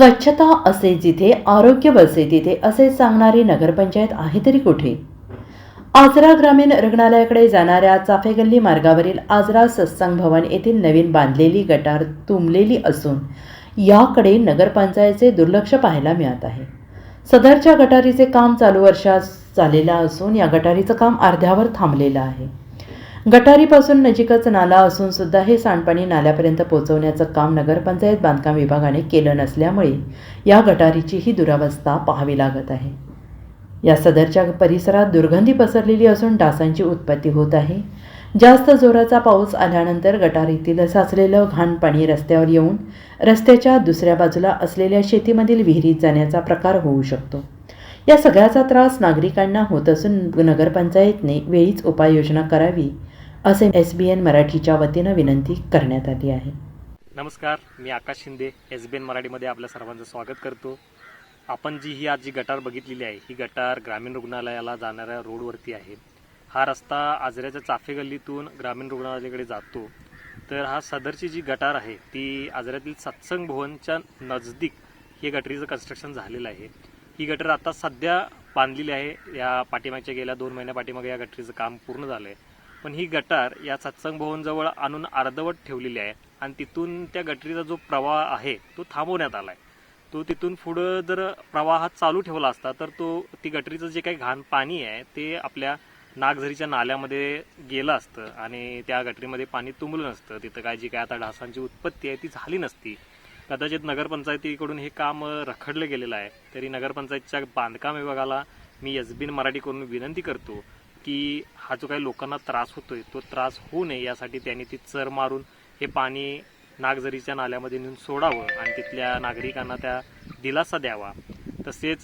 स्वच्छता असे जिथे आरोग्य बसे तिथे असे सांगणारी नगरपंचायत आहे तरी कुठे? आजरा ग्रामीण रुग्णालयाकडे जाणाऱ्या चाफेगल्ली मार्गावरील आजरा सत्संग भवन येथील नवीन बांधलेली गटार तुंबलेली असून याकडे नगरपंचायतचे दुर्लक्ष पाहायला मिळत आहे. सदरच्या गटारीचे काम चालू वर्षात चाललेलं असून या गटारीचं काम अर्ध्यावर थांबलेलं आहे. गटारीपासून नजीकच नाला असून सुद्धा हे सांडपाणी नाल्यापर्यंत पोहोचवण्याचं काम नगरपंचायत बांधकाम विभागाने केलं नसल्यामुळे या गटारीची ही दुरावस्था पाहावी लागत आहे. या सदरच्या परिसरात दुर्गंधी पसरलेली असून डासांची उत्पत्ती होत आहे. जास्त जोराचा पाऊस आल्यानंतर गटारीतील साचलेलं घाण पाणी रस्त्यावर येऊन रस्त्याच्या दुसऱ्या बाजूला असलेल्या शेतीमधील विहिरीत जाण्याचा प्रकार होऊ शकतो. या सगळ्याचा त्रास नागरिकांना होत असून नगरपंचायतने वेळीच उपाययोजना करावी असे एस बी एन मराठीच्या वतीनं विनंती करण्यात आली आहे. नमस्कार मी Akash Shinde S B N मराठीमध्ये आपल्या सर्वांचं स्वागत करतो. आपण जी ही आज जी गटार बघितलेली आहे ही गटार ग्रामीण रुग्णालयाला जाणाऱ्या रोडवरती आहे. हा रस्ता आजऱ्याच्या चाफे गल्लीतून ग्रामीण रुग्णालयाकडे जातो. तर हा सदरची जी गटार आहे ती आजऱ्यातील सत्संग भवनच्या नजदीक हे गटरीचं कन्स्ट्रक्शन झालेलं आहे. ही गटर आता सध्या बांधलेली आहे. या पाठीमागच्या गेल्या दोन महिन्या पाठीमागे या गटरीचं काम पूर्ण झालं आहे पण ही गटार या सत्संग भवनजवळ आणून अर्धवट ठेवलेली आहे. आणि तिथून त्या गटरीचा जो प्रवाह आहे तो थांबवण्यात आला आहे तो तिथून पुढं जर प्रवाह चालू ठेवला असता तर तो ती गटरीचं जे काही घाण पाणी आहे ते आपल्या नागझरीच्या नाल्यामध्ये गेलं असतं आणि त्या गटरीमध्ये पाणी तुंबलं नसतं. तिथं काय जी काय आता डासांची उत्पत्ती आहे ती झाली नसती. कदाचित नगरपंचायतीकडून हे काम रखडलं गेलेलं आहे. तरी नगरपंचायतच्या बांधकाम विभागाला मी एस बी मराठीकडून विनंती करतो की हा जो काही लोकांना त्रास होतोय तो त्रास होऊ नये यासाठी त्यांनी ती चर मारून हे पाणी नागझरीच्या नाल्यामध्ये नेऊन सोडावं आणि तिथल्या नागरिकांना त्या दिलासा द्यावा. तसेच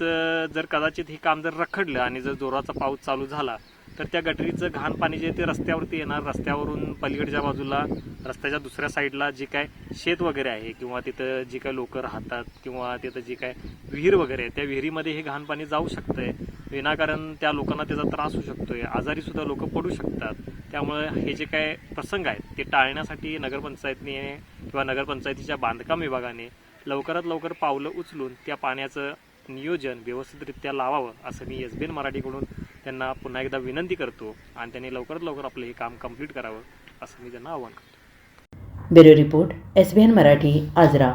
जर कदाचित हे काम जर रखडलं आणि जर जोराचा पाऊस चालू झाला तर त्या गटरीचं घाण पाणी जे आहे ते रस्त्यावरती येणार. रस्त्यावरून पलीकडच्या बाजूला रस्त्याच्या दुसऱ्या साईडला जे काय शेत वगैरे आहे किंवा तिथं जी काय लोक राहतात किंवा तिथं जी काय विहीर वगैरे आहे त्या विहिरीमध्ये हे घाण पाणी जाऊ आहे विनाकारण त्या लोकांना त्याचा त्रास होऊ शकतोय. आजारी सुद्धा लोक पडू शकतात. त्यामुळे हे जे काय प्रसंग आहेत ते टाळण्यासाठी नगरपंचायतने किंवा नगरपंचायतीच्या बांधकाम विभागाने लवकरात लवकर पावलं उचलून त्या पाण्याचं नियोजन व्यवस्थितरित्या लावावं असं मी एस बी एन मराठीकडून त्यांना पुन्हा एकदा विनंती करतो आणि त्यांनी लवकरात लवकर आपलं हे काम कंप्लीट करावं असं मी त्यांना आवाहन करतो. Bureau report S B N Marathi Ajara.